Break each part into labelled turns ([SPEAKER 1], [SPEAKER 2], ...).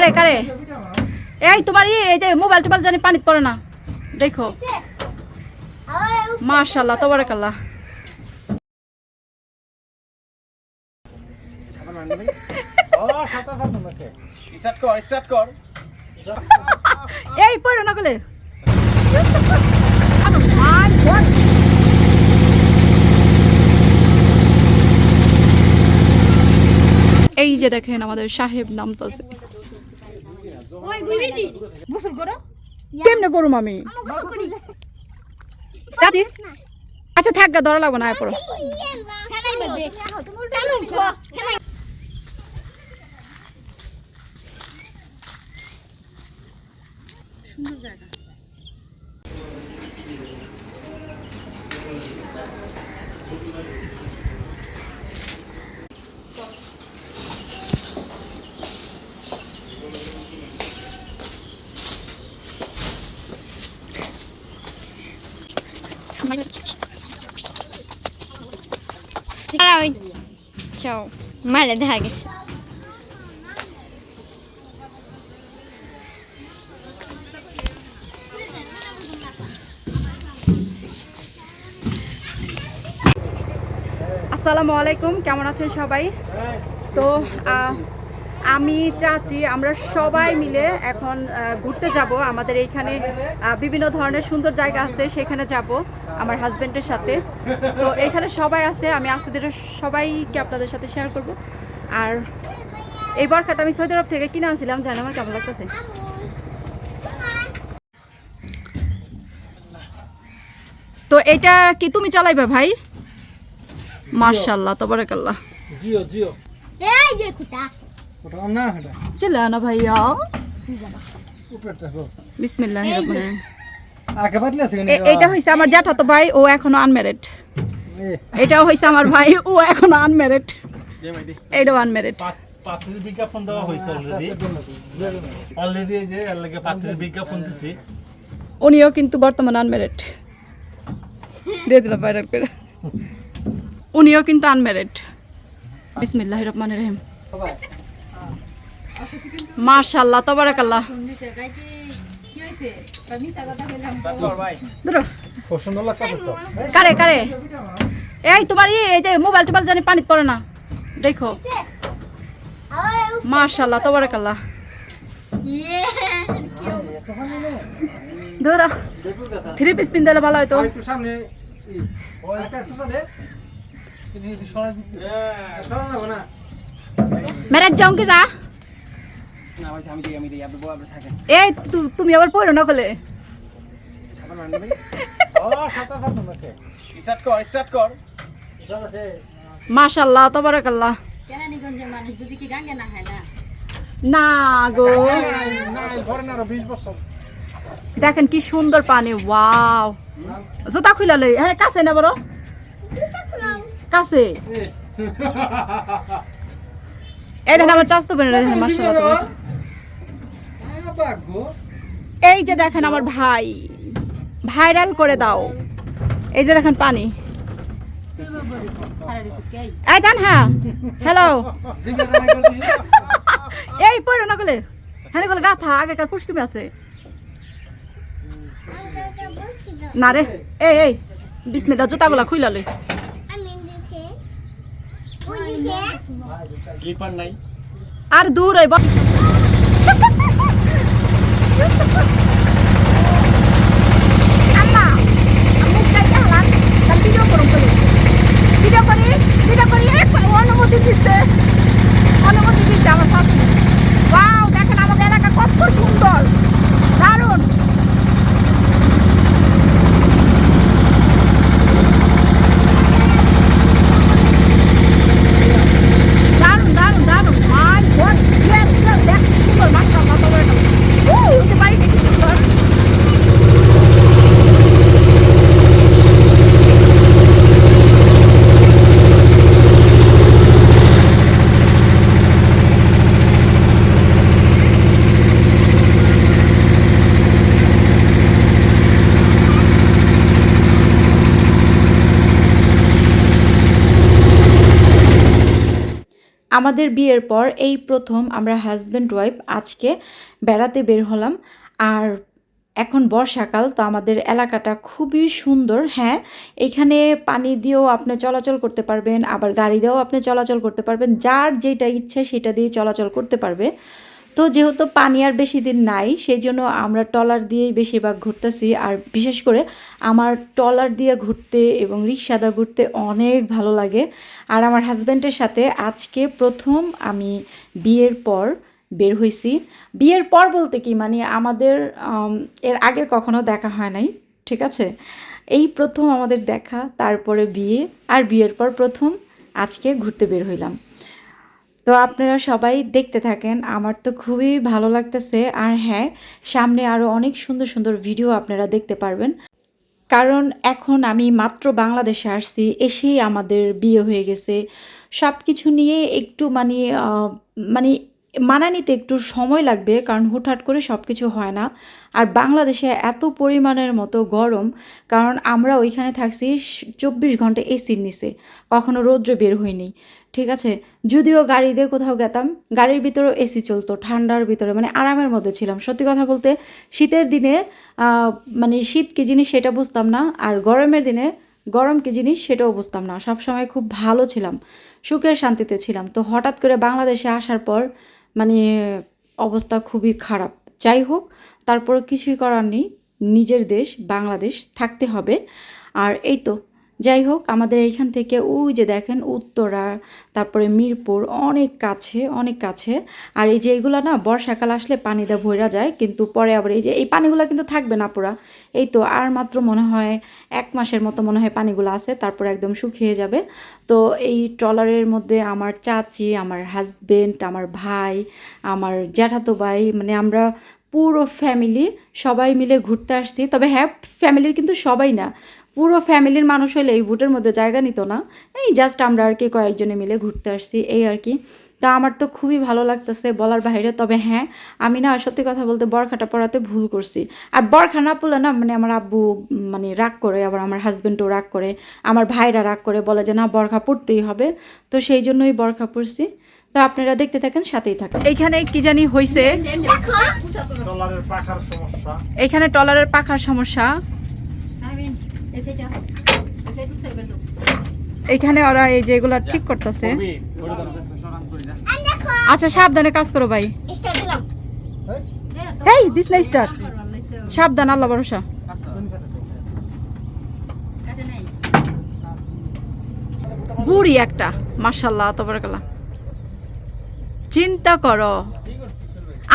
[SPEAKER 1] কারে কারে? এই তোমার এই যে মোবাইল টোবাইল জানি পানিত পড়ে না। দেখো। তোবারাকাল্লাহ। এই পড়ো না গলে! এই যে দেখেন আমাদের সাহেব নামতাছে।
[SPEAKER 2] গোসল করো।
[SPEAKER 1] কেমনে করুম আমি? চাচি? আচ্ছা থাক গা ধরা লাগবো না পড়ো।
[SPEAKER 3] চাও মারে দেখা গেছে।
[SPEAKER 1] আসসালামু আলাইকুম কেমন আছেন সবাই? তো আমি চাচি আমরা সবাই মিলে এখন ঘুরতে যাব। আমাদের এইখানে বিভিন্ন ধরনের সুন্দর জায়গা আছে সেখানে যাব আমার হাজবেন্ডের সাথে। তো এইখানে সবাই আছে আমি আস্তে ধীরে সবাইকে আপনাদের সাথে শেয়ার করব। আর এই বরখাটা আমি সৌদি আরব থেকে কিনে আনছিলাম জানি আমার কেমন লাগতেছে? তো এটা কি তুমি চালাইবে ভাই? মার্শাল্লাহ তবরাকাল্লাহ।
[SPEAKER 4] জিও জিও।
[SPEAKER 2] এই যে খুঁটা
[SPEAKER 4] ওটা না এটা।
[SPEAKER 1] চলে না ভাইয়া।
[SPEAKER 4] উপরেরটা হো।
[SPEAKER 1] বিসমিল্লাহ রহমান
[SPEAKER 4] আগে বাদলে আছে
[SPEAKER 1] এইটা হইছে আমার জ্যাঠা তো ভাই ও এখনও আনম্যারিড এটাও হইছে আমার ভাই ও এখনও আনম্যারিড এইটাও আনম্যারিড
[SPEAKER 5] পাত্রের বিজ্ঞাপন দেওয়া হয়েছে অলরেডি অলরেডি যে এর লাগে পাত্রের বিজ্ঞাপন দিছি।
[SPEAKER 1] উনিও কিন্তু বর্তমানে আনম্যারিড দিয়ে দিলাম ভাইরাল করে। উনিও কিন্তু আনম্যারিড বিসমিল্লাহ রহমান রহিম। মার্শাল্লাহ
[SPEAKER 4] খুব সুন্দর
[SPEAKER 1] কারে কারে? এই তোমার এই যে মোবাইল টোবাইল জানি পানিত পড়ে না। দেখো। মাশাল্লাহ তবরাকাল্লাহ। ধরো। থ্রি পিস পিন দিলে ভালো হয়তো ম্যারেজ যাও কি যা। এই তু- তুমি আবার পড়ো না কলে মাশাল্লাহ তবরাকাল্লাহ।
[SPEAKER 2] কেরানীগঞ্জের মানুষ বুঝি কি গাঙ্গে না না?
[SPEAKER 1] না গো।
[SPEAKER 4] না ঘরে না আরও 20 বছর।
[SPEAKER 1] দেখেন কি সুন্দর পানি ওয়াও। জুতা খুলে লই হ্যাঁ কাছে না বড়? কাছে? এই দেখেন আমার তাবারাকাল্লাহ।
[SPEAKER 4] বাগো
[SPEAKER 1] এই যে দেখেন আমার ভাই ভাইরাল করে দাও। এই যে দেখেন পানি। এই দেন হ্যাঁ হ্যালো। এই পড়ো না গলে হ্যাঁ গলে গাথা আগেকার পুষ্কিমে আছে। না রে এই এই বিসমিল্লাহ জুতাগুলা খুইলা লই
[SPEAKER 5] স্লিপার নাই।
[SPEAKER 1] আর দূর ওই ব- আম্মা, মুখ কাইটা হালান, তার ভিডিও করুন তো। ভিডিও করি, ভিডিও করি, এই অনুমতি দিচ্ছে। অনুমতি দিচ্ছে আমার শাশুড়ি। Wow, দেখেন আমাদের এলাকা কত সুন্দর দারুণ দারুণ দারুণ দারুণ মাই গড দেখ আমাদের বিয়ের পর এই প্রথম আমরা হাজব্যান্ড ওয়াইফ আজকে বেড়াতে বের হলাম। আর এখন বর্ষাকাল, তো আমাদের এলাকাটা খুবই সুন্দর। হ্যাঁ এখানে পানি দিয়েও আপনি চলাচল করতে পারবেন, আবার গাড়ি দিয়েও আপনি চলাচল করতে পারবেন। যার যেটা ইচ্ছে সেটা দিয়ে চলাচল করতে পারবে। তো যেহেতু পানি আর বেশি দিন নাই সেই জন্য আমরা ট্রলার দিয়েই বেশিরভাগ ঘুরতেছি। আর বিশেষ করে আমার ট্রলার দিয়ে ঘুরতে এবং রিক্সাদা ঘুরতে অনেক ভালো লাগে। আর আমার হাজব্যান্ডের সাথে আজকে প্রথম আমি বিয়ের পর বের হয়েছি বিয়ের পর বলতে কি মানে আমাদের এর আগে কখনো দেখা হয় নাই, ঠিক আছে? এই প্রথম আমাদের দেখা, তারপরে বিয়ে, আর বিয়ের পর প্রথম আজকে ঘুরতে বের হইলাম। তো আপনারা সবাই দেখতে থাকেন, আমার তো খুবই ভালো লাগতেছে। আর হ্যাঁ সামনে আরও অনেক সুন্দর সুন্দর ভিডিও আপনারা দেখতে পারবেন। কারণ এখন আমি মাত্র বাংলাদেশে আসছি, এসেই আমাদের বিয়ে হয়ে গেছে। সব কিছু নিয়ে একটু মানে মানে মানা নিতে একটু সময় লাগবে, কারণ হুটহাট করে সব কিছু হয় না। আর বাংলাদেশে এত পরিমাণের মতো গরম, কারণ আমরা ওইখানে থাকছি চব্বিশ ঘণ্টা এসির নিচে। কখনো রৌদ্রে বের হইনি ঠিক আছে? যদিও গাড়ি দিয়ে কোথাও গেতাম, গাড়ির ভিতরেও এসি চলতো, ঠান্ডার ভিতরে মানে আরামের মধ্যে ছিলাম। সত্যি কথা বলতে শীতের দিনে মানে শীত কী জিনিস সেটা বুঝতাম না, আর গরমের দিনে গরম কী জিনিস সেটাও বুঝতাম না। সব সময় খুব ভালো ছিলাম সুখের শান্তিতে ছিলাম। তো হঠাৎ করে বাংলাদেশে আসার পর মানে অবস্থা খুবই খারাপ। যাই হোক তারপর কিছুই করার নেই। নিজের দেশ, বাংলাদেশ থাকতে হবে। আর এই তো যাই হোক আমাদের এইখান থেকে ওই যে দেখেন উত্তরা, তারপরে মিরপুর, অনেক কাছে অনেক কাছে। আর এই যে এইগুলো না, বর্ষাকাল আসলে পানিতে ভরা যায়, কিন্তু পরে আবার এই যে, এই পানিগুলো কিন্তু থাকবে না পুরা। এই তো আর মাত্র মনে হয় এক মাসের মতো মনে হয় পানিগুলো আছে, তারপর একদম শুকিয়ে যাবে। তো এই ট্রলারের মধ্যে আমার চাচি, আমার হাজবেন্ড আমার ভাই, আমার জ্যাঠাতো ভাই মানে আমরা পুরো ফ্যামিলি সবাই মিলে ঘুরতে আসছি। তবে হ্যাঁ ফ্যামিলির কিন্তু সবাই না। পুরো ফ্যামিলির মানুষ হলে এই বুটের মধ্যে জায়গা নিত না। এই জাস্ট আমরা আর কি কয়েকজনে মিলে ঘুরতে আসছি, এই আর কি। তো আমার তো খুবই ভালো লাগতেছে বলার বাইরে তবে হ্যাঁ আমি না সত্যি কথা বলতে বরখাটা পরাতে ভুল করছি। আর বরখা না পড়লে না মানে আমার আব্বু মানে রাগ করে, আবার আমার হাজব্যান্ডও রাগ করে, আমার ভাইরা রাগ করে বলে যে না, বরখা পড়তেই হবে। তো সেই জন্যই বরখা পড়ছি। তো আপনারা দেখতে থাকেন সাথেই থাকেন। এইখানে কি জানি
[SPEAKER 5] সমস্যা।
[SPEAKER 1] এইখানে টলারের পাখার সমস্যা। এইখানে ওরা এই যে এগুলো ঠিক করতেছে। আচ্ছা সাবধানে কাজ করো ভাই। এই দিস না স্টার সাবধান আল্লাহ ভরসা। বুড়ি একটা মার্শাল্লাহ তবরকাল্লাহ। চিন্তা করো।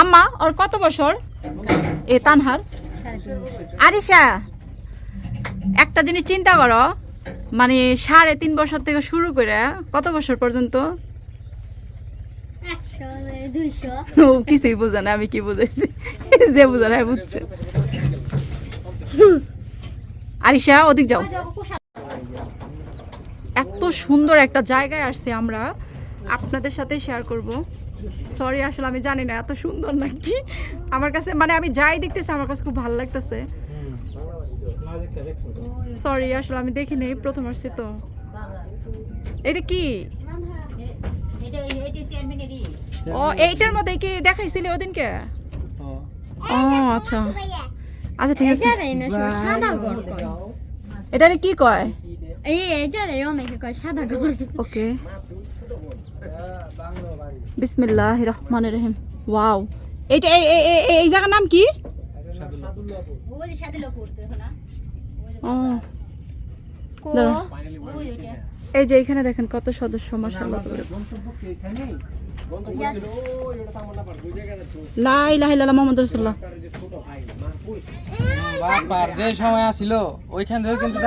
[SPEAKER 1] আম্মা ওর কত বছর? এ তানহার? আরিশা একটা জিনিস চিন্তা করো। মানে সাড়ে তিন বছর থেকে শুরু করে কত বছর পর্যন্ত? ও কিছুই বোঝে না আমি কি বুঝাইছি? যে বোঝা না বুঝছে। আরিশা ওদিক যাও। এত সুন্দর একটা জায়গায় আসছি আমরা। আপনাদের সাথে শেয়ার করব। সরি আসলে আমি জানি না এত সুন্দর নাকি? আমার কাছে মানে আমি যাই দেখতেছি আমার কাছে খুব ভালো লাগতেছে।
[SPEAKER 5] দেখে?
[SPEAKER 1] সরি আসলে আমি দেখিনি প্রথম আসছি তো। এটা কি? ও এইটার মধ্যে কি দেখাইছিলি ওদিনকে? ও আচ্ছা। আচ্ছা ঠিক আছে।
[SPEAKER 3] সাদা ঘর
[SPEAKER 1] এটা কি কয়?
[SPEAKER 3] এই এটা অনেকে কয় সাদা ঘর
[SPEAKER 1] ওকে বিসমিল্লাহ রহমান রহিম। ওয়াও। এইটা এই জায়গার নাম কি। এই যে এখানে দেখেন কত সদস্য
[SPEAKER 4] যে সময় আসিল ওইখান থেকে কিন্তু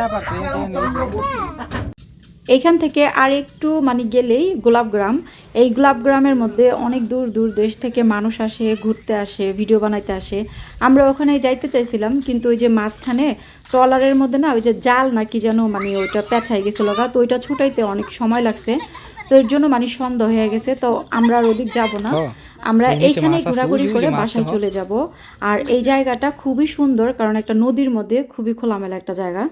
[SPEAKER 1] এইখান থেকে। আর একটু মানে গেলেই গোলাপগ্রাম। এই গোলাপগ্রামের মধ্যে অনেক দূর দূর দেশ থেকে মানুষ আসে ঘুরতে আসে ভিডিও বানাইতে আসে। আমরা ওখানে যাইতে চাইছিলাম কিন্তু ওই যে মাঝখানে ট্রলারের মধ্যে না ওই যে জাল না কি যেন মানে ওইটা পেঁচাই গেছিল গা তো ওইটা ছুটাইতে অনেক সময় লাগছে। তো এর জন্য মানে সন্দেহ হয়ে গেছে তো আমরা আর ওদিক যাব না। আমরা এইখানে ঘোরাঘুরি করে বাসায় চলে যাব। আর এই জায়গাটা খুবই সুন্দর কারণ একটা নদীর মধ্যে খুবই খোলামেলা একটা জায়গা।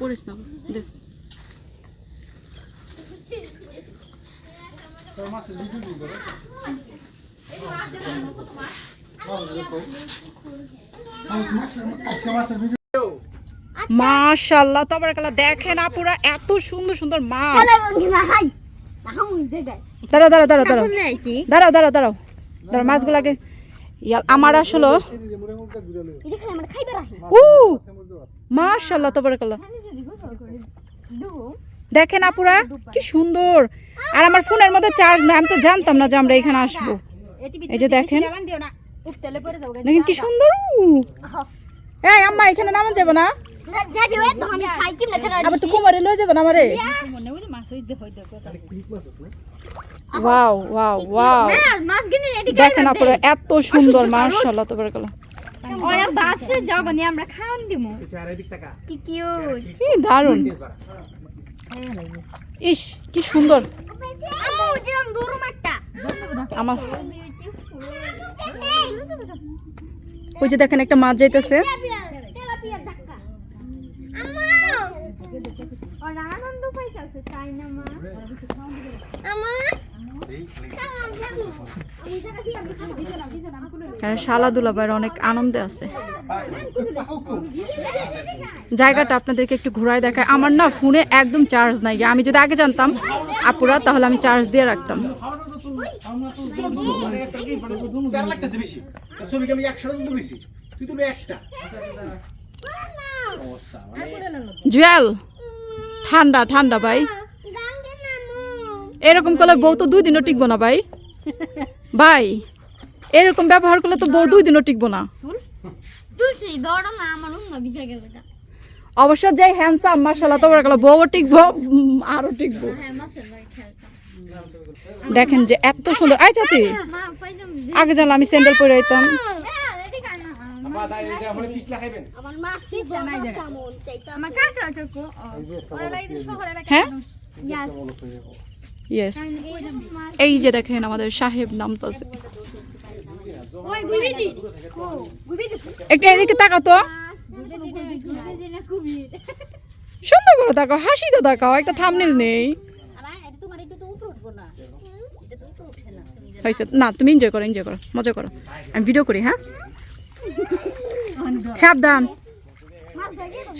[SPEAKER 1] পড়িস না দেখ। তাবারাকাল্লাহ দেখেন আপুরা এত সুন্দর সুন্দর মাছ। দাঁড়াও দাঁড়াও দাঁড়াও দাঁড়াও দাঁড়াও। দাঁড়াও দাঁড়াও দাঁড়াও। মাছগুলাকে আমার আসলে মাশাআল্লাহ তাবারাকাল্লাহ। দেখেন আপুরা কি সুন্দর। আর আমার ফোনের মধ্যে চার্জ নাই আমি তো জানতাম না যে আমরা এখানে আসব। এই যে দেখেন দেখেন কি সুন্দর। এই আম্মা এখানে নামা যাবে না? আবার তো কুমারে লয়ে যাব না আমারে? Wow wow wow.
[SPEAKER 3] মাছ কিনে রেডি
[SPEAKER 1] দেখেন আপুরা এত সুন্দর মাশাআল্লাহ তাবারাকাল্লাহ
[SPEAKER 3] ওরা যখনই আমরা খাওয়ান দিব কি কিউট
[SPEAKER 1] কি দারুণ। ইস কি সুন্দর। আমার ওই যে দেখেন একটা মাছ যাইতেছে
[SPEAKER 3] তেলাপিয়ার ধাক্কা আমা ওরা আনন্দ পাইতাছে তাই না মা আমা
[SPEAKER 1] আর শালা দুলাভাইয়ের অনেক আনন্দে আছে। জায়গাটা আপনাদেরকে একটু ঘোরায় দেখায়। আমার না ফোনে একদম চার্জ নাই। আমি যদি আগে জানতাম, আপুরা, তাহলে আমি চার্জ দিয়ে রাখতাম। জুয়েল, ঠান্ডা ঠান্ডা ভাই। এরকম করলে বউ তো দুই দিনও টিকবো না ভাই। ভাই এরকম ব্যবহার করলে তো বউ দুই দিনও টিকবো না।
[SPEAKER 3] আমার ভিজে গেল
[SPEAKER 1] অবশ্য যাই হ্যান্ডসাম মার্শাল্লাহ তোমার গেল বউও টিকবো উম, আরও টিকবো।
[SPEAKER 3] হ্যাঁ খেলতাম
[SPEAKER 1] দেখেন যে এত সুন্দর। আই চাচি আগে জানলে আমি স্যান্ডেল পরে আইতাম। হ্যাঁ?
[SPEAKER 3] ইয়েস
[SPEAKER 1] এই যে দেখেন আমাদের সাহেব নামতাছে
[SPEAKER 3] ওই গুবিদি ও গুবিদি
[SPEAKER 1] একটু এদিকে তাকাও তো। সুন্দর করে তাকাও হাসি তো তাকাও একটা থামনেল নেই। হয়েছে না তুমি এনজয় করো এনজয় করো মজা করো। আমি ভিডিও করি হ্যাঁ? সাবধান।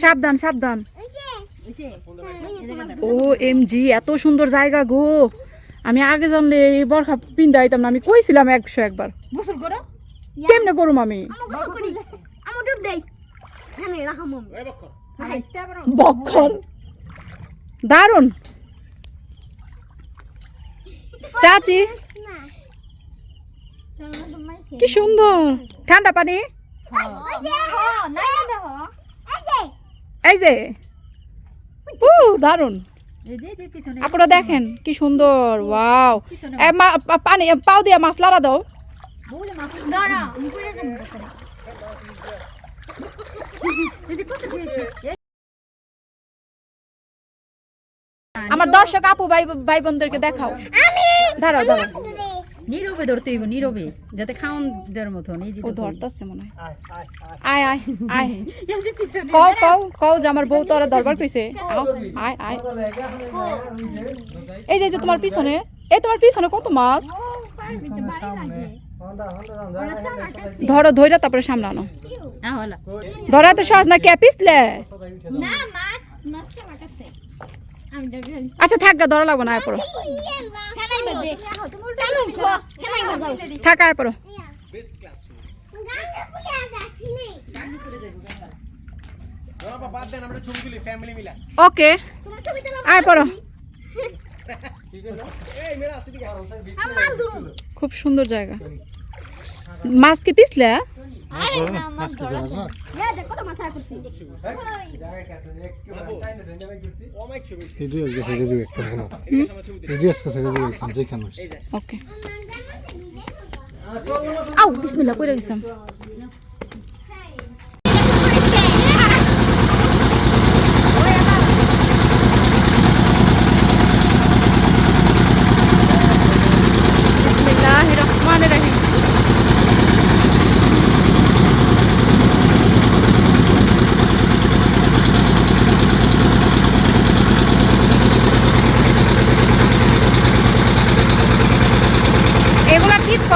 [SPEAKER 1] সাবধান সাবধান। ও এম জি এত সুন্দর জায়গা গো। আমি আগে জানলে এই বরখা পিন্দা আইতাম না আমি কইছিলাম একশো একবার।
[SPEAKER 2] গোসল করো?
[SPEAKER 1] কেমনে করুম আমি?
[SPEAKER 3] হ্যাঁ
[SPEAKER 1] বক্ষর দারুণ চাচি। কি সুন্দর। ঠান্ডা পানি? এই যে উ দারুণ
[SPEAKER 2] এই যে। যে পিছনে
[SPEAKER 1] আপনারা দেখেন কি সুন্দর ওয়াও। মা- পা- পানি পাও দিয়া মাছ লাড়া দাও। আমার দর্শক আপু ভাই ভাই বোনদেরকে দেখাও দাঁড়াও দাঁড়াও।
[SPEAKER 2] নীরবে ধরতে হইব নীরবে যাতে খাওন দেওয়ার মতন এই যে
[SPEAKER 1] ও ধরতাছে মনে হয় আয় আয় আয়
[SPEAKER 2] এই যে পিছনে
[SPEAKER 1] কও কও কও যে আমার বউ তো আর দরবার কইছে আও, আয় আয় এই যে এই যে তোমার পিছনে এই তোমার পিছনে কত মাছ ধরো ধইরা তারপরে সামলানো
[SPEAKER 2] না হলা
[SPEAKER 1] ধরা তো সহজ না কে পিছলে
[SPEAKER 3] না মাছ মাছ আমার আমি দেখি
[SPEAKER 1] আচ্ছা থাক গা ধরা লাগবো না আয় পড়ো
[SPEAKER 3] খেলাই বাজে টানু খো খেলাই বাজাও
[SPEAKER 1] থাক, আয় পড়ো। ওকে। আয় পড়ো। খুব সুন্দর জায়গা। মাছ কি পিছলে
[SPEAKER 3] আরে না মাছ ধরা যা দেখো তো মাছ করছি
[SPEAKER 4] অনেক ছবি
[SPEAKER 5] গেছে একটা ভালো রিডিউস গেছে রিডিউ একটা যেখানে
[SPEAKER 1] ওকে আউ বিসমিল্লাহ কইরা গেছিলাম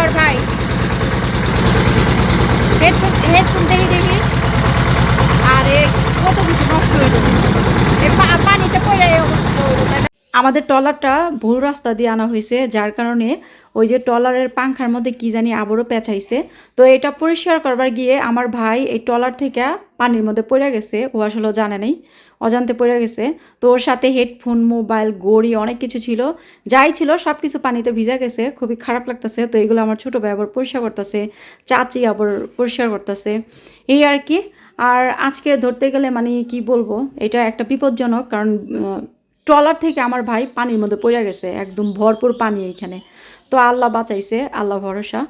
[SPEAKER 1] সুন্দর ভাই। হেডফোন হেডফোন দেখি দেখি। আরে, কত কিছু নষ্ট হয়ে যাবে পানিতে পড়ে আমাদের ট্রলারটা ভুল রাস্তা দিয়ে আনা হয়েছে, যার কারণে ওই যে ট্রলারের পাংখার মধ্যে কি জানি আবারও পেঁচাইছে। তো এটা পরিষ্কার করবার গিয়ে আমার ভাই এই ট্রলার থেকে পানির মধ্যে পড়ে গেছে। ও আসলে জানে নেই, অজান্তে পড়ে গেছে। তো ওর সাথে হেডফোন, মোবাইল গড়ি অনেক কিছু ছিল। যাই ছিল সব কিছু পানিতে ভিজা গেছে। খুবই খারাপ লাগতেছে। তো এগুলো আমার ছোটো ভাই আবার পরিষ্কার করতেছে, চাচি আবার পরিষ্কার করতেছে। এই আর কি। আর আজকে ধরতে গেলে মানে কি বলব, এটা একটা বিপজ্জনক কারণ ট্রলার থেকে আমার ভাই পানির মধ্যে পড়ে গেছে। একদম ভরপুর পানি এইখানে। তো আল্লাহ বাঁচাইছে, আল্লাহ ভরসা।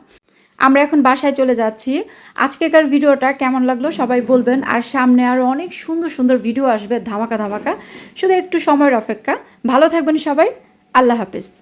[SPEAKER 1] আমরা এখন বাসায় চলে যাচ্ছি। আজকেকার ভিডিওটা কেমন লাগল সবাই বলবেন। আর সামনে আরও অনেক সুন্দর সুন্দর ভিডিও আসবে ধামাকা ধামাকা। শুধু একটু সময়ের অপেক্ষা। ভালো থাকবেন সবাই। আল্লাহ হাফিজ।